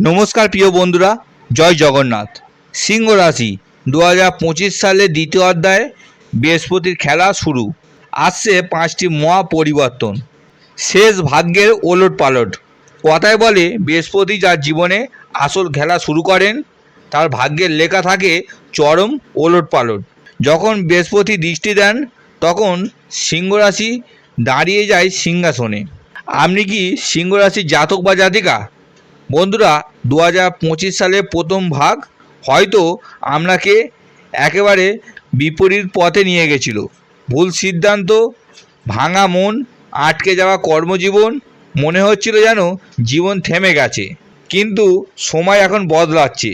নমস্কার প্রিয় বন্ধুরা, জয় জগন্নাথ। সিংহ রাশি দু হাজার পঁচিশ সালের দ্বিতীয় অধ্যায়ে বৃহস্পতির খেলা শুরু। আসছে পাঁচটি মহা পরিবর্তন। শেষ ভাগ্যের ওলট পালট। কথায় বলে, বৃহস্পতি যার জীবনে আসল খেলা শুরু করেন, তার ভাগ্যের লেখা থাকে চরম ওলট পালট। যখন বৃহস্পতি দৃষ্টি দেন, তখন সিংহ রাশি দাঁড়িয়ে যায় সিংহাসনে। আপনি কি সিংহ রাশির জাতক বা জাতিকা? বন্ধুরা দু সালের প্রথম ভাগ হয়তো আপনাকে একেবারে বিপরীত পথে নিয়ে গেছিল। ভুল সিদ্ধান্ত, ভাঙা মন, আটকে যাওয়া কর্মজীবন, মনে হচ্ছিল যেন জীবন থেমে গেছে। কিন্তু সময় এখন বদলাচ্ছে।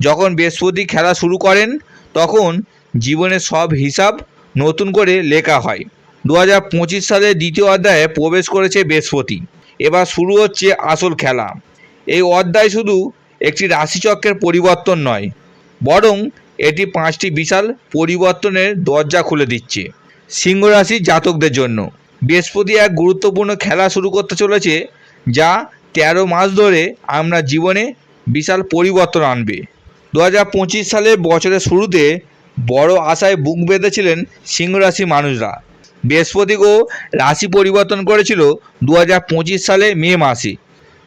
যখন বৃহস্পতি খেলা শুরু করেন, তখন জীবনের সব হিসাব নতুন করে লেখা হয়। দু হাজার পঁচিশ সালের দ্বিতীয় অধ্যায়ে প্রবেশ করেছে বৃহস্পতি। এবার শুরু হচ্ছে আসল খেলা। এই অধ্যায় শুধু একটি রাশিচক্রের পরিবর্তন নয়, বরং এটি পাঁচটি বিশাল পরিবর্তনের দরজা খুলে দিচ্ছে সিংহ রাশির জাতকদের জন্য। বৃহস্পতি এক গুরুত্বপূর্ণ খেলা শুরু করতে চলেছে, যা তেরো মাস ধরে আমরা জীবনে বিশাল পরিবর্তন আনবে। দু হাজার পঁচিশ সালের বছরের শুরুতে বড় আশায় বুক বেঁধেছিলেন সিংহ রাশি মানুষরা বৃহস্পতিকেও রাশি পরিবর্তন করেছিল দু হাজার পঁচিশ সালে মে মাসে।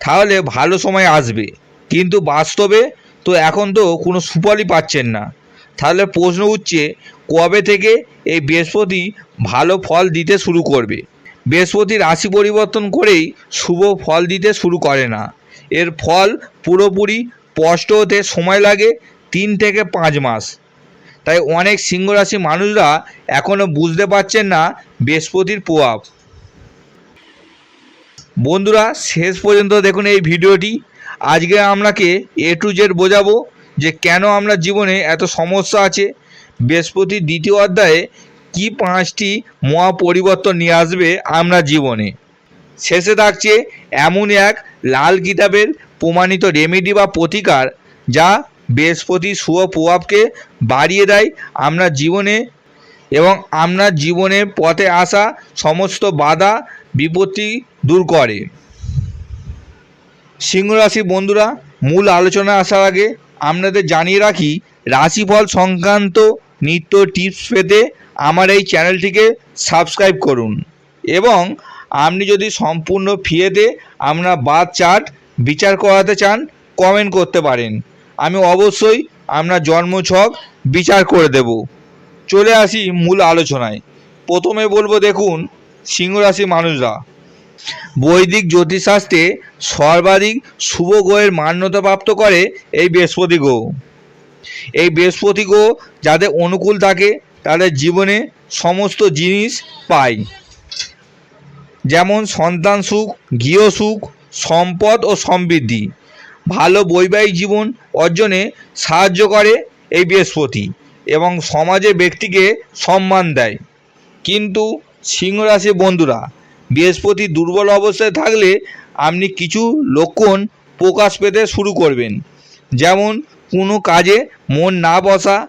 তাহলে ভালো সময় আসবে। কিন্তু বাস্তবে তো এখন তো কোনো সুফলই পাচ্ছেন না। তাহলে প্রশ্ন উঠছে, কবে থেকে এই বৃহস্পতি ভালো ফল দিতে শুরু করবে? বৃহস্পতি রাশি পরিবর্তন করেই শুভ ফল দিতে শুরু করে না। এর ফল পুরোপুরি স্পষ্ট হতে সময় লাগে তিন থেকে পাঁচ মাস। তাই অনেক সিংহ রাশি মানুষরা এখনও বুঝতে পারছেন না বৃহস্পতির প্রভাব। বন্ধুরা, শেষ পর্যন্ত দেখুন এই ভিডিওটি। আজকে আপনাকে এ টু জেড বোঝাবো যে কেন আমরা জীবনে এত সমস্যা আছে। বৃহস্পতির দ্বিতীয় অধ্যায়ে কি পাঁচটি মহা পরিবর্তন নিয়ে আসবে আমরা জীবনে। শেষে থাকছে এমন এক লাল কিতাবের প্রমাণিত রেমেডি বা প্রতিকার যা বৃহস্পতির শুভ প্রভাবকে বাড়িয়ে দেয় আমরা জীবনে এবং আপনার জীবনের পথে আসা সমস্ত বাধা, বিপত্তি দূর করে। সিংহ রাশি বন্ধুরা, মূল আলোচনা আসার আগে আপনাদের জানিয়ে রাখি, রাশিফল সংক্রান্ত নিত্য টিপস পেতে আমার এই চ্যানেলটিকে সাবস্ক্রাইব করুন এবং আপনি যদি সম্পূর্ণ ফিয়েতে আপনার বাদ চার্ট বিচার করাতে চান কমেন্ট করতে পারেন। আমি অবশ্যই আপনার জন্মছক বিচার করে দেব। চলে আসি মূল আলোচনায়। প্রথমে বলব দেখুন, সিংহ রাশি মানুষরা বৈদিক জ্যোতিষশাস্ত্রে সর্বাধিক শুভ গ্রহের মান্যতা প্রাপ্ত করে এই বৃহস্পতি গ্রহ। এই বৃহস্পতি গ্রহ যাদের অনুকূল থাকে, তাদের জীবনে সমস্ত জিনিস পায়। যেমন সন্তান সুখ, গৃহ সুখ, সম্পদ ও সমৃদ্ধি। ভালো বৈবাহিক জীবন অর্জনে সাহায্য করে এই বৃহস্পতি এবং সমাজে ব্যক্তিকে সম্মান দেয়। কিন্তু সিংহ রাশি বন্ধুরা বৃহস্পতি দুর্বল অবস্থায় থাকলে আপনি কিছু লক্ষণ প্রকাশ পেতে শুরু করবেন। যেমন, কোনো কাজে মন না বসা,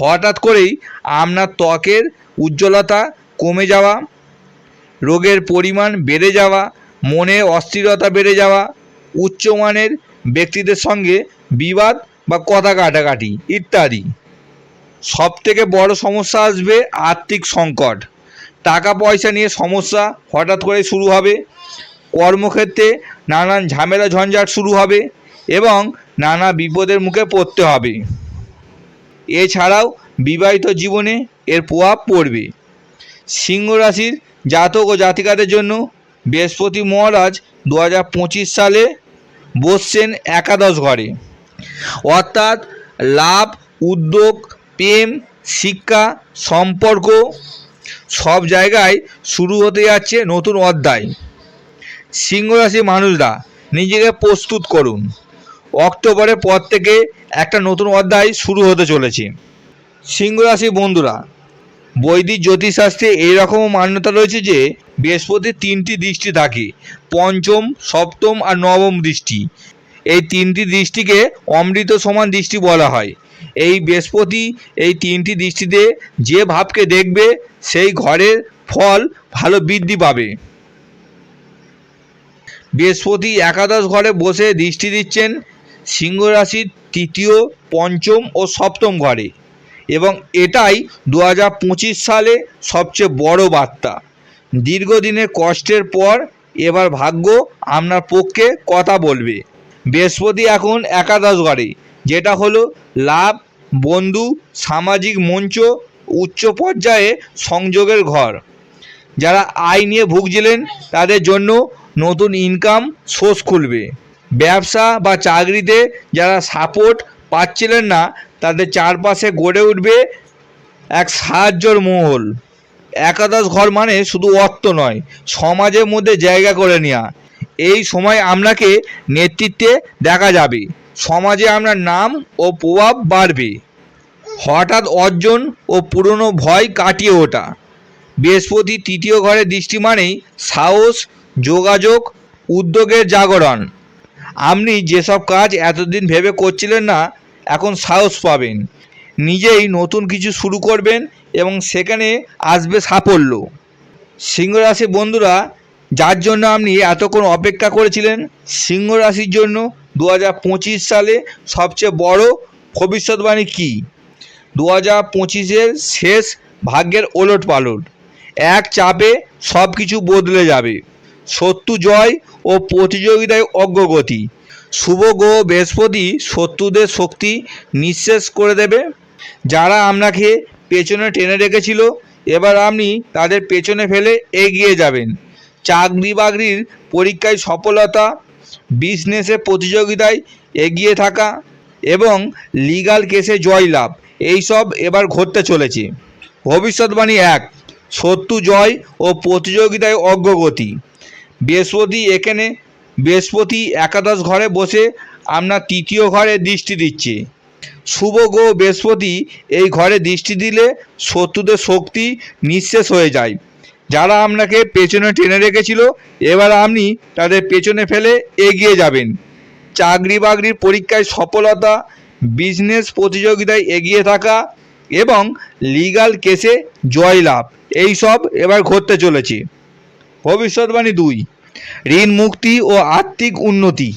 হঠাৎ করেই আপনার ত্বকের উজ্জ্বলতা কমে যাওয়া, রোগের পরিমাণ বেড়ে যাওয়া, মনে অস্থিরতা বেড়ে যাওয়া উচ্চমানের ব্যক্তিদের সঙ্গে বিবাদ বা কথা কাটাকাটি ইত্যাদি। সবথেকে বড় সমস্যা আসবে আর্থিক সংকট। টাকা পয়সা নিয়ে সমস্যা হঠাৎ করে শুরু হবে। কর্মক্ষেত্রে নানান ঝামেলা ঝঞ্ঝাট শুরু হবে এবং নানা বিপদের মুখে পড়তে হবে। এছাড়াও বিবাহিত জীবনে এর প্রভাব পড়বে। সিংহ রাশির জাতক ও জাতিকাদের জন্য বৃহস্পতি মহারাজ দু হাজার পঁচিশ সালে বসছেন একাদশ ঘরে। অর্থাৎ লাভ, উদ্যোগ, প্রেম, শিক্ষা, সম্পর্ক সব জায়গায় শুরু হতে যাচ্ছে নতুন অধ্যায়। সিংহ রাশি মানুষরা নিজেকে প্রস্তুত করুন। অক্টোবরের পর থেকে একটা নতুন অধ্যায় শুরু হতে চলেছে। সিংহ রাশি বন্ধুরা, বৈদিক জ্যোতিষশাস্ত্রে এইরকম মান্যতা রয়েছে যে বৃহস্পতির তিনটি দৃষ্টি থাকে, পঞ্চম, সপ্তম আর নবম দৃষ্টি। এই তিনটি দৃষ্টিকে অমৃত সমান দৃষ্টি বলা হয়। এই বৃহস্পতি, এই তিনটি দৃষ্টিতে যে ভাবকে দেখবে, সেই ঘরের ফল ভালো বৃদ্ধি পাবে। বৃহস্পতি একাদশ ঘরে বসে দৃষ্টি দিচ্ছেন সিংহ রাশির তৃতীয়, পঞ্চম ও সপ্তম ঘরে এবং এটাই দু হাজার পঁচিশ সালে সবচেয়ে বড় বার্তা। দীর্ঘদিনের কষ্টের পর এবার ভাগ্য আপনার পক্ষে কথা বলবে। বৃহস্পতি এখন একাদশ ঘরে, যেটা হলো লাভ বন্ধু, সামাজিক মঞ্চ, উচ্চ পর্যায়ে সংযোগের ঘর। যারা আয় নিয়ে ভুগছিলেন, তাদের জন্য নতুন ইনকাম সোর্স খুলবে। ব্যবসা বা চাকরিতে যারা সাপোর্ট পাচ্ছিলেন না, তাদের চারপাশে গড়ে উঠবে এক সাহায্যর মহল। একাদশ ঘর মানে শুধু অর্থ নয়, সমাজের মধ্যে জায়গা করে নেওয়া এই সময় আপনাকে নেতৃত্বে দেখা যাবে। সমাজে আপনার নাম ও প্রভাব বাড়বে। হঠাৎ অর্জন ও পুরনো ভয় কাটিয়ে ওঠা। বৃহস্পতি তৃতীয় ঘরে দৃষ্টি মানেই সাহস, যোগাযোগ, উদ্যোগের জাগরণ। আপনি যেসব কাজ এতদিন ভেবে করছিলেন না, এখন সাহস পাবেন। নিজেই নতুন কিছু শুরু করবেন এবং সেখানে আসবে সাফল্য। সিংহ রাশির বন্ধুরা, যার জন্য আপনি এতক্ষণ অপেক্ষা করেছিলেন? সিংহ রাশির জন্য দু হাজার পঁচিশ সালে সবচেয়ে বড় ভবিষ্যৎবাণী কী? দু হাজার পঁচিশের শেষ ভাগ্যের ওলট পালট এক চাপে সব কিছু বদলে যাবে। শত্রু জয় ও প্রতিযোগিতায় অগ্রগতি। শুভ গ্রহ বৃহস্পতি শত্রুদের শক্তি নিঃশেষ করে দেবে। যারা আপনাকে পেছনে টেনে রেখেছিল, এবার আপনি তাদের পেছনে ফেলে এগিয়ে যাবেন। চাকরি বাকরির পরীক্ষায় সফলতা বিজনেসে প্রতিযোগিতায় এগিয়ে থাকা এবং লিগাল কেসে জয়লাভ। এইসব এবার ঘটতে চলেছে। ভবিষ্যৎবাণী এক, শত্রু জয় ও প্রতিযোগিতায় অগ্রগতি। বৃহস্পতি এখানে, বৃহস্পতি একাদশ ঘরে বসে আপনার তৃতীয় ঘরে দৃষ্টি দিচ্ছে। শুভ গো বৃহস্পতি, এই ঘরে দৃষ্টি দিলে শত্রুদের শক্তি নিঃশেষ হয়ে যায়। যারা আপনাকে পেছনে টেনে রেখেছিল, এবার আপনি তাদের পেছনে ফেলে এগিয়ে যাবেন। চাকরি বাকরির পরীক্ষায় সফলতা বিজনেস প্রতিযোগিতায় এগিয়ে থাকা এবং লিগ্যাল কেসে জয়লাভ এই সব এবার ঘটতে চলেছে। ভবিষ্যৎবাণী দুই, ঋণ মুক্তি ও আর্থিক উন্নতি।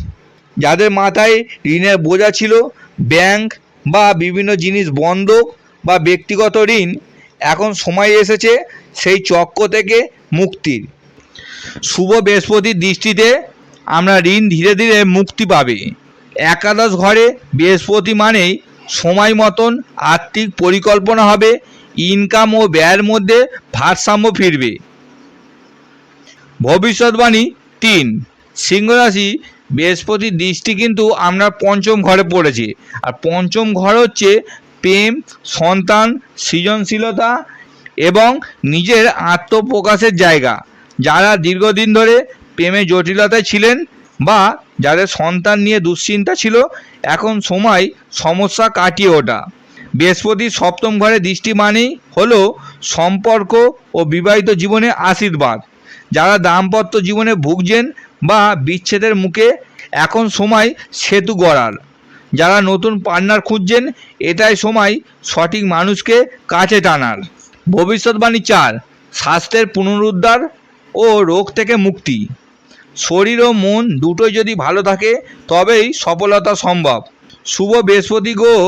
যাদের মাথায় ঋণের বোঝা ছিল, ব্যাংক বা বিভিন্ন জিনিস বন্ধক বা ব্যক্তিগত ঋণ, এখন সময় এসেছে সেই চক্র থেকে মুক্তির। শুভ বৃহস্পতির দৃষ্টিতে আমরা ঋণ ধীরে ধীরে মুক্তি পাবে। একাদশ ঘরে বৃহস্পতি মানেই সময় মতন আর্থিক পরিকল্পনা হবে ইনকাম ও ব্যয়ের মধ্যে ভারসাম্য ফিরবে। ভবিষ্যৎবাণী তিন সিংহ রাশি বৃহস্পতির দৃষ্টি কিন্তু আপনার পঞ্চম ঘরে পড়েছে। আর পঞ্চম ঘর হচ্ছে প্রেম, সন্তান, সৃজনশীলতা এবং নিজের আত্মপ্রকাশের জায়গা। যারা দীর্ঘদিন ধরে প্রেমে জটিলতায় ছিলেন বা যাদের সন্তান নিয়ে দুশ্চিন্তা ছিল, এখন সময় সমস্যা কাটিয়ে ওঠা। বৃহস্পতির সপ্তম ঘরে দৃষ্টি মানেই হলো সম্পর্ক ও বিবাহিত জীবনে আশীর্বাদ। যারা দাম্পত্য জীবনে ভুগছেন বা বিচ্ছেদের মুখে, এখন সময় সেতু গড়ার। যারা নতুন পার্টনার খুঁজছেন, এটাই সময় সঠিক মানুষকে কাছে টানার। ভবিষ্যৎবাণী চার, স্বাস্থ্যের পুনরুদ্ধার ও রোগ থেকে মুক্তি। শরীর ও মন দুটোই যদি ভালো থাকে, তবেই সফলতা সম্ভব। শুভ বৃহস্পতি গ্রহ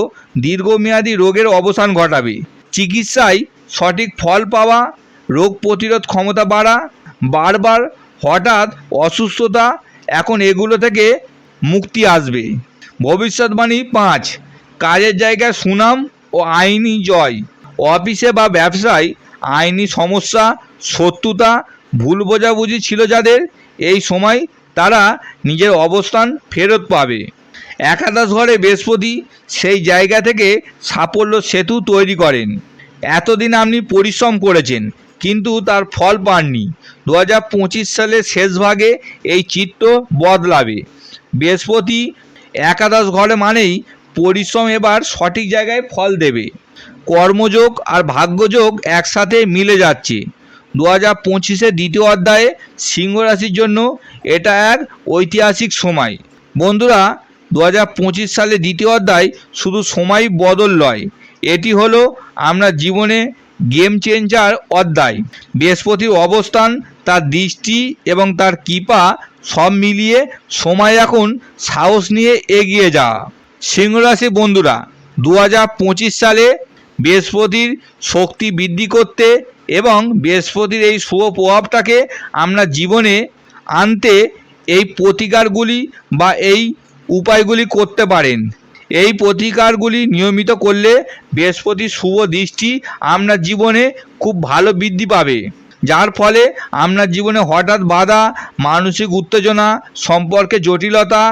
দীর্ঘমেয়াদী রোগের অবসান ঘটাবে। চিকিৎসায় সঠিক ফল পাওয়া, রোগ প্রতিরোধ ক্ষমতা বাড়া, বারবার হঠাৎ অসুস্থতা, এখন এগুলো থেকে মুক্তি আসবে। ভবিষ্যৎবাণী পাঁচ, কাজের জায়গায় সুনাম ও আইনি জয়। অফিসে বা ব্যবসায় আইনি সমস্যা, শত্রুতা, ভুল বোঝাবুঝি ছিল যাদের এই সময় তারা নিজের অবস্থান ফেরত পাবে। একাদশ ঘরে বৃহস্পতি সেই জায়গা থেকে সাফল্য সেতু তৈরি করেন। এতদিন আপনি পরিশ্রম করেছেন, কিন্তু তার ফল পাননি। দু হাজার পঁচিশ সালের শেষ ভাগে এই চিত্র বদলাবে। বৃহস্পতি একাদশ ঘরে মানেই পরিশ্রম এবার সঠিক জায়গায় ফল দেবে। কর্মযোগ আর ভাগ্যযোগ একসাথে মিলে যাচ্ছে। দু হাজার পঁচিশের দ্বিতীয় অধ্যায়ে সিংহ রাশির জন্য এটা এক ঐতিহাসিক সময়। বন্ধুরা, দু হাজার পঁচিশ সালে দ্বিতীয় অধ্যায় শুধু সময় বদল নয়, এটি হলো আমরা জীবনে গেম চেঞ্জার অধ্যায়। বৃহস্পতির অবস্থান, তার দৃষ্টি এবং তার কৃপা সব মিলিয়ে সময় এখন সাহস নিয়ে এগিয়ে যাওয়া। সিংহরাশি বন্ধুরা, দু হাজার পঁচিশ সালে বৃহস্পতির শক্তি বৃদ্ধি করতে এবং বৃহস্পতির এই শুভ প্রভাবটাকে আমরা জীবনে আনতে এই প্রতিকারগুলি বা এই উপায়গুলি করতে পারেন। এই প্রতিকারগুলি নিয়মিত করলে বৃহস্পতির শুভ দৃষ্টি আপনার জীবনে খুব ভালো বৃদ্ধি পাবে। যার ফলে আপনার জীবনে হঠাৎ বাধা, মানসিক উত্তেজনা, সম্পর্কে জটিলতা,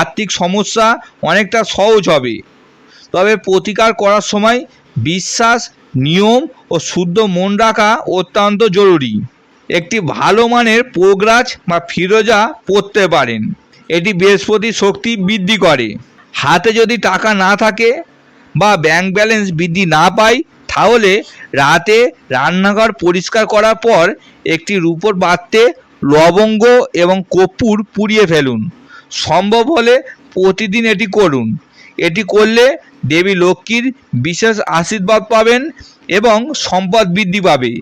আর্থিক সমস্যা অনেকটা সহজ হবে। তবে প্রতিকার করার সময় বিশ্বাস নিয়ম ও শুদ্ধ মন রাখা অত্যন্ত জরুরি। একটি ভালো মানের পোগ্রাজ বা ফিরোজা পরতে পারেন। এটি বৃহস্পতি শক্তি বৃদ্ধি করে। হাতে যদি টাকা না থাকে বা ব্যাংক ব্যালেন্স বৃদ্ধি না পায়, তাহলে রাতে রান্নাঘর পরিষ্কার করার পর একটি রূপোর পাত্রে লবঙ্গ এবং কর্পূর পুড়িয়ে ফেলুন। সম্ভব হলে প্রতিদিন এটি করুন। এটি করলে দেবী লক্ষ্মীর বিশেষ আশীর্বাদ পাবেন এবং সম্পদ বৃদ্ধি পাবে।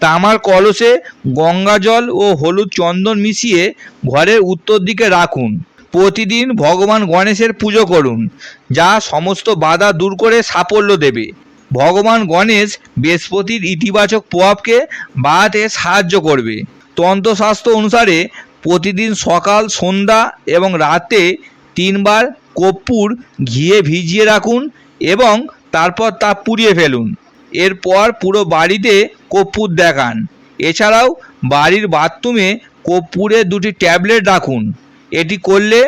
তামার কলসে গঙ্গা জল ও হলুদ চন্দন মিশিয়ে ঘরের উত্তর দিকে রাখুন। প্রতিদিন ভগবান গণেশের পুজো করুন, যা সমস্ত বাধা দূর করে সাফল্য দেবে। ভগবান গণেশ বৃহস্পতির ইতিবাচক প্রভাবকে বাড়াতে সাহায্য করবে। তন্ত্রশাস্ত্র অনুসারে প্রতিদিন সকাল, সন্ধ্যা এবং রাতে তিনবার কর্পূর ঘিয়ে ভিজিয়ে রাখুন এবং তারপর তা পুড়িয়ে ফেলুন। এরপর পুরো বাড়িতে কর্পূর দেখান। এছাড়াও বাড়ির বাথরুমে কর্পূরের দুটি ট্যাবলেট রাখুন। এটি করলে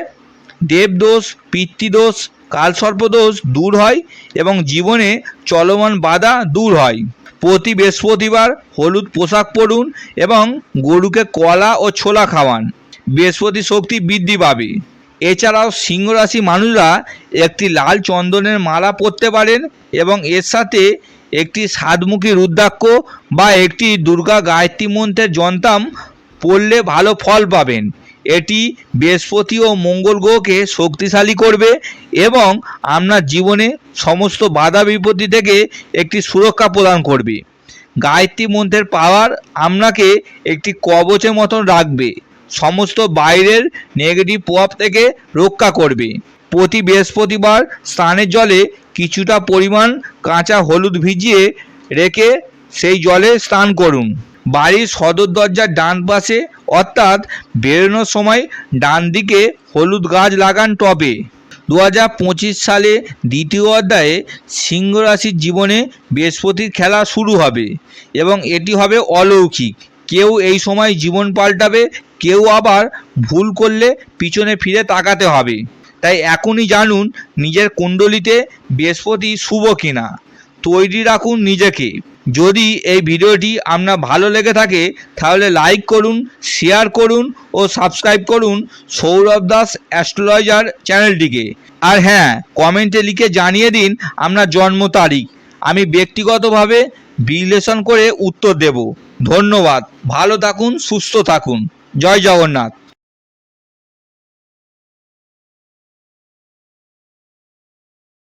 দেবদোষ, পিতৃদোষ, কালসর্পদোষ দূর হয় এবং জীবনে চলমান বাধা দূর হয়। প্রতি বৃহস্পতিবার হলুদ পোশাক পরুন এবং গরুকে কলা ও ছোলা খাওয়ান। বৃহস্পতি শক্তি বৃদ্ধি পাবে। এছাড়াও সিংহ রাশি মানুষরা একটি লাল চন্দনের মালা পরতে পারেন এবং এর সাথে একটি সাতমুখী রুদ্রাক্ষ বা একটি দুর্গা গায়ত্রী মন্ত্রের যন্ত্রাম পড়লে ভালো ফল পাবেন। এটি বৃহস্পতি ও মঙ্গল গ্রহকে শক্তিশালী করবে এবং আপনার জীবনে সমস্ত বাধা বিপত্তি থেকে একটি সুরক্ষা প্রদান করবে। গায়ত্রী মন্ত্রের পাওয়ার আপনাকে একটি কবচের মতন রাখবে। সমস্ত বাইরের নেগেটিভ প্রভাব থেকে রক্ষা করবে। প্রতি বৃহস্পতিবার স্নানের জলে কিছুটা পরিমাণ কাঁচা হলুদ ভিজিয়ে রেখে সেই জলে স্নান করুন। বাড়ির সদর দরজার ডান পাশে অর্থাৎ বেরোনোর সময় ডান দিকে হলুদ গাছ লাগান টবে। দু হাজার পঁচিশ সালে দ্বিতীয় অধ্যায়ে সিংহ রাশির জীবনে বৃহস্পতির খেলা শুরু হবে এবং এটি হবে অলৌকিক। কেউ এই সময় জীবন পাল্টাবে, কেউ আবার ভুল করলে পিছনে ফিরে তাকাতে হবে। তাই এখনই জানুন নিজের কুণ্ডলিতে বৃহস্পতি শুভ কিনা। তৈরি রাখুন নিজেকে। যদি এই ভিডিওটি আপনার ভালো লেগে থাকে, তাহলে লাইক করুন, শেয়ার করুন ও সাবস্ক্রাইব করুন সৌরভ দাস অ্যাস্ট্রোলজার চ্যানেলটিকে। আর হ্যাঁ কমেন্টে লিখে জানিয়ে দিন আপনার জন্ম তারিখ। আমি ব্যক্তিগতভাবে বিশ্লেষণ করে উত্তর দেব। ধন্যবাদ। ভালো থাকুন সুস্থ থাকুন। জয় জগন্নাথ।